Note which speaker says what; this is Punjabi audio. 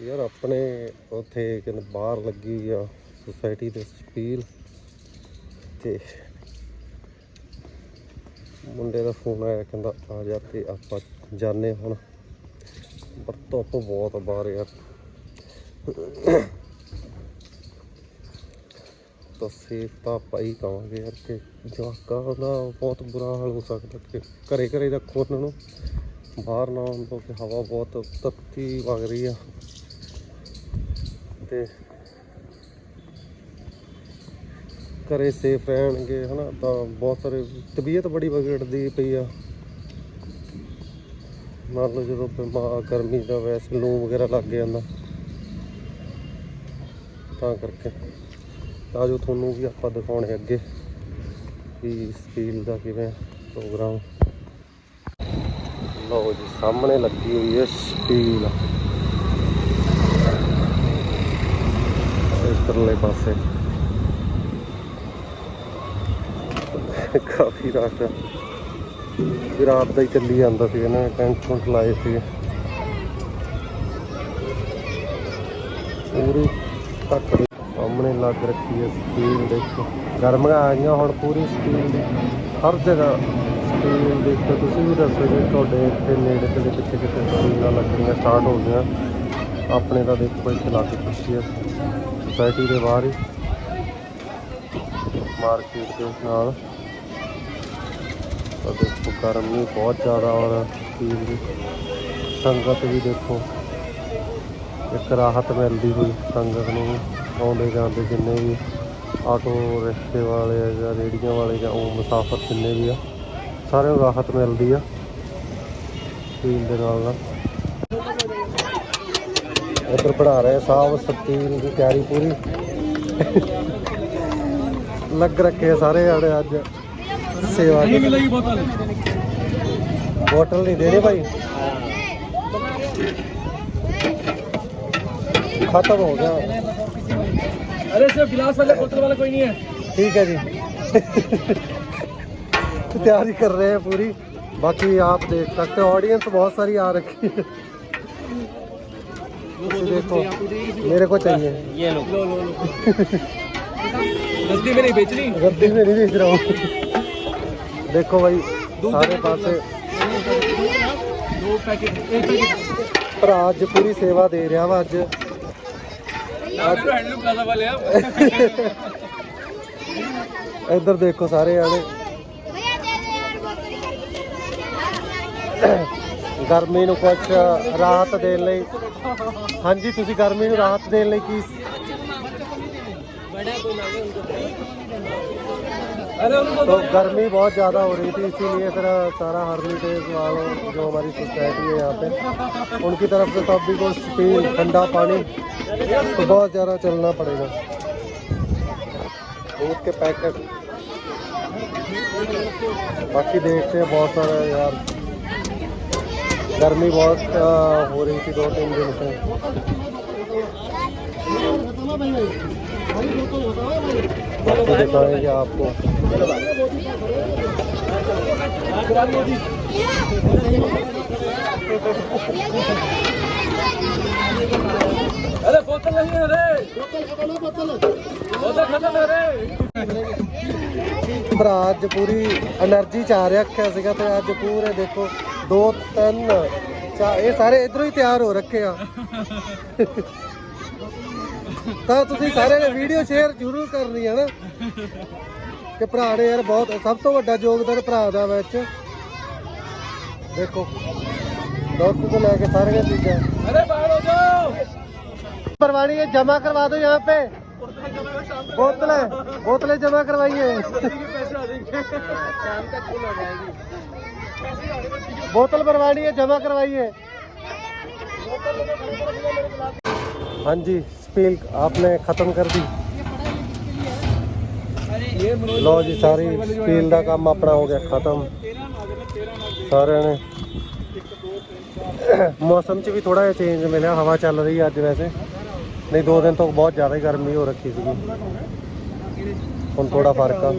Speaker 1: ਯਾਰ ਆਪਣੇ ਉੱਥੇ ਕਹਿੰਦੇ ਬਾਹਰ ਲੱਗੀ ਆ ਸੁਸਾਇਟੀ ਦੇ ਸਪੀਲ ਤੇ ਮੁੰਡੇ ਦਾ ਫੋਨ ਆਇਆ, ਕਹਿੰਦਾ, ਆ ਜਾ ਤੇ ਆਪਾਂ ਜਾਣੇ ਹੁਣ। ਪਰ ਧੁੱਪ ਬਹੁਤ ਬਾਹਰ ਯਾਰ। ਤਾਂ ਸੇਫ ਤਾਂ ਆਪਾਂ ਹੀ ਕਹਾਂਗੇ ਯਾਰ ਕਿ ਜਵਾਕਾਂ ਦਾ ਬਹੁਤ ਬੁਰਾ ਹਾਲ ਹੋ ਸਕਦਾ ਕਿ ਘਰੇ ਘਰੇ ਰੱਖੋ ਉਹਨਾਂ ਨੂੰ। ਬਾਹਰ ਨਾ ਆਉਣ ਤੋਂ ਕਿ ਹਵਾ ਬਹੁਤ ਤੱਤੀ ਵਗ ਰਹੀ ਆ। ਤੇ ਘਰੇ ਸੇਫ ਰਹਿਣਗੇ, ਹਨਾ? ਤਾਂ ਬਹੁਤ ਸਾਰੇ, ਤਬੀਅਤ ਬੜੀ ਵਿਗੜਦੀ ਪਈ ਆ। ਮੰਨ ਲਓ ਜਦੋਂ ਬਿਮਾਰ, ਗਰਮੀ ਦਾ ਵੈਸੇ ਲੂ ਵਗੈਰਾ ਲੱਗ ਜਾਂਦਾ। ਤਾਂ ਕਰਕੇ। ਤਾਂ ਜੋ ਤੁਹਾਨੂੰ ਵੀ ਆਪਾਂ ਦਿਖਾਉਣੇ ਅੱਗੇ ਵੀ ਸਪੀਲ ਦਾ ਕਿਵੇਂ ਪ੍ਰੋਗਰਾਮ ਲਓ ਜੀ, ਸਾਹਮਣੇ ਲੱਗੀ ਹੋਈ ਹੈ ਸਪੀਲ ਇਧਰਲੇ ਪਾਸੇ। ਕਾਫੀ ਰਾਤ ਵੀ ਰਾਤ ਦਾ ਹੀ ਚੱਲੀ ਜਾਂਦਾ ਸੀ ਇਹਨਾਂ ਨੇ, ਟੈਂਟ ਟੁੰਟ ਲਾਏ ਸੀ। ਪੂਰੀ ਤੱਕ ਸਾਹਮਣੇ ਲੱਗ ਰੱਖੀ ਹੈ ਸਪੀਲ ਦੇਖੋ। ਗਰਮੀਆਂ ਆ ਗਈਆਂ ਹੁਣ ਪੂਰੀ ਸਪੀਲ ਹਰ ਜਗ੍ਹਾ ਸਪੀਲ ਦੇਖੋ ਤੁਸੀਂ ਵੀ ਦੱਸੋ ਜੀ ਤੁਹਾਡੇ ਇੱਥੇ ਨੇੜੇ ਤੇੜੇ ਕਿੱਥੇ ਕਿੱਥੇ ਸਪੀਲਾਂ ਲੱਗਣੀਆਂ ਸਟਾਰਟ ਹੋ ਗਈਆਂ। ਆਪਣੇ ਤਾਂ ਦੇਖੋ ਇੱਥੇ ਲੱਗ ਚੁੱਕੀ ਹੈ। ਸੁਸਾਇਟੀ ਦੇ ਬਾਹਰ ਹੀ। ਮਾਰਕੀਟ ਦੇ ਨਾਲ। ਤਾਂ ਦੇਖੋ, ਗਰਮੀ ਬਹੁਤ ਜ਼ਿਆਦਾ ਔਰ ਸਪੀਲ ਦੀ। ਸੰਗਤ ਵੀ ਦੇਖੋ, ਇੱਕ ਰਾਹਤ ਮਿਲਦੀ ਹੋਈ ਸੰਗਤ ਨੂੰ ਵੀ। ਆਉਂਦੇ ਜਾਂਦੇ ਜਿੰਨੇ ਵੀ ਆਟੋ, ਰਿਕਸ਼ੇ ਵਾਲੇ ਆ ਜਾਂ ਰੇੜੀਆਂ ਵਾਲੇ ਜਾਂ ਉਹ ਮੁਸਾਫਰ ਜਿੰਨੇ ਵੀ ਆ, ਸਾਰਿਆਂ ਨੂੰ ਰਾਹਤ ਮਿਲਦੀ ਆ। ਸਟੀਲ ਦੇ ਨਾਲ ਨਾਲ। उधर पढ़ा रहे साहब सत्ती की तैयारी पूरी। लग रखे सारे अड़े अज
Speaker 2: सेवा बोतल।
Speaker 1: नहीं दे रहे भाई। खत्म हो गया।
Speaker 2: अरे सिर्फ़ गिलास वाले बोतल वाला कोई नहीं है।
Speaker 1: ठीक है जी। तैयारी कर रहे हैं पूरी। बाकी आप देख सकते हो ऑडियंस बहुत सारी आ रखी है। देखो मेरे को चाहिए
Speaker 2: ये लो लो लो लो गद्दी में नहीं बेचनी
Speaker 1: गद्दी में नहीं देख रहा हूँ देखो भाई सारे पासे
Speaker 2: दो पैकेट एक पैकेट
Speaker 1: ਭਰਾ ਅੱਜ ਪੂਰੀ ਸੇਵਾ ਦੇ ਰਿਹਾ ਵਾ ਅੱਜ
Speaker 2: हैंडलूम प्लाजा वाले हैं
Speaker 1: ਇੱਧਰ ਦੇਖੋ ਸਾਰੇ ਆਣੇ
Speaker 3: भैया दे दे यार बोतल
Speaker 1: ਗਰਮੀ ਨੂੰ ਕੁਝ ਰਾਹਤ ਦੇਣ ਲਈ ਹਾਂਜੀ ਤੁਸੀਂ ਗਰਮੀ ਨੂੰ ਰਾਹਤ ਦੇਣ ਲਈ ਕੀ
Speaker 2: अरे उनको
Speaker 1: तो गर्मी बहुत ज़्यादा हो रही थी इसीलिए फिर सारा हर्मिटेज वालों जो हमारी सोसाइटी है यहाँ पे उनकी तरफ से सभी को स्टील ठंडा पानी तो बहुत ज़्यादा चलना पड़ेगा दूध के पैकेट बाकी देखते हैं बहुत सारा यार गर्मी बहुत हो रही थी दो तीन दिन से। दिखाएँगे आपको।
Speaker 2: अरे बोतल नहीं है अरे बोतल खत्म है अरे
Speaker 1: ਭਰਾ ਅੱਜ ਪੂਰੀ એનર્ਜੀ ਚ ਆ ਰਿਹਾ ਰੱਖਿਆ ਸੀਗਾ ਤੇ ਅੱਜ ਪੂਰੇ ਦੇਖੋ ਦੋ ਤਿੰਨ ਚਾ ਇਹ ਸਾਰੇ ਇਧਰੋਂ ਹੀ ਤਿਆਰ ਹੋ ਰੱਖੇ ਆ। ਤਾਂ ਤੁਸੀਂ ਸਾਰੇ ਨੇ ਵੀਡੀਓ ਸ਼ੇਅਰ ਜ਼ਰੂਰ ਕਰਨੀ ਹੈ ਨਾ। ਕਿ ਭਰਾ ਨੇ ਯਾਰ ਬਹੁਤ ਸਭ ਤੋਂ ਵੱਡਾ ਯੋਗਦਾਨ ਭਰਾ ਦਾ ਵਿੱਚ ਦੇਖੋ ਦੋਸਤ ਤੋਂ ਲੈ ਕੇ ਸਾਰੀਆਂ ਚੀਜ਼ਾਂ
Speaker 2: ਅਰੇ ਬਾਹਰ ਹੋ ਜਾਓ।
Speaker 1: परवानी है जमा करवा दो यहाँ पे बोतलें बोतलें जमा करवाइए
Speaker 2: शाम तक फुल हो जाएगी
Speaker 1: बोतल भरवानी है जमा करवाइए हाँ जी स्पील आपने खत्म कर दी
Speaker 2: ये
Speaker 1: ਲਓ ਜੀ ਸਾਰੀ ਸਪੀਲ ਦਾ ਕੰਮ ਆਪਣਾ ਹੋ ਗਿਆ ਖਤਮ ਸਾਰਿਆਂ ਨੇ ਮੌਸਮ 'ਚ ਵੀ ਥੋੜਾ ਜਿਹਾ ਚੇਂਜ ਮਿਲਿਆ ਹਵਾ ਚੱਲ ਰਹੀ ਹੈ ਅੱਜ ਵੈਸੇ ਨਹੀਂ ਦੋ ਦਿਨ ਤੋਂ ਬਹੁਤ ਜ਼ਿਆਦਾ ਹੀ ਗਰਮੀ ਹੋ ਰੱਖੀ ਸੀਗੀ ਹੁਣ ਥੋੜਾ ਫਰਕ ਆ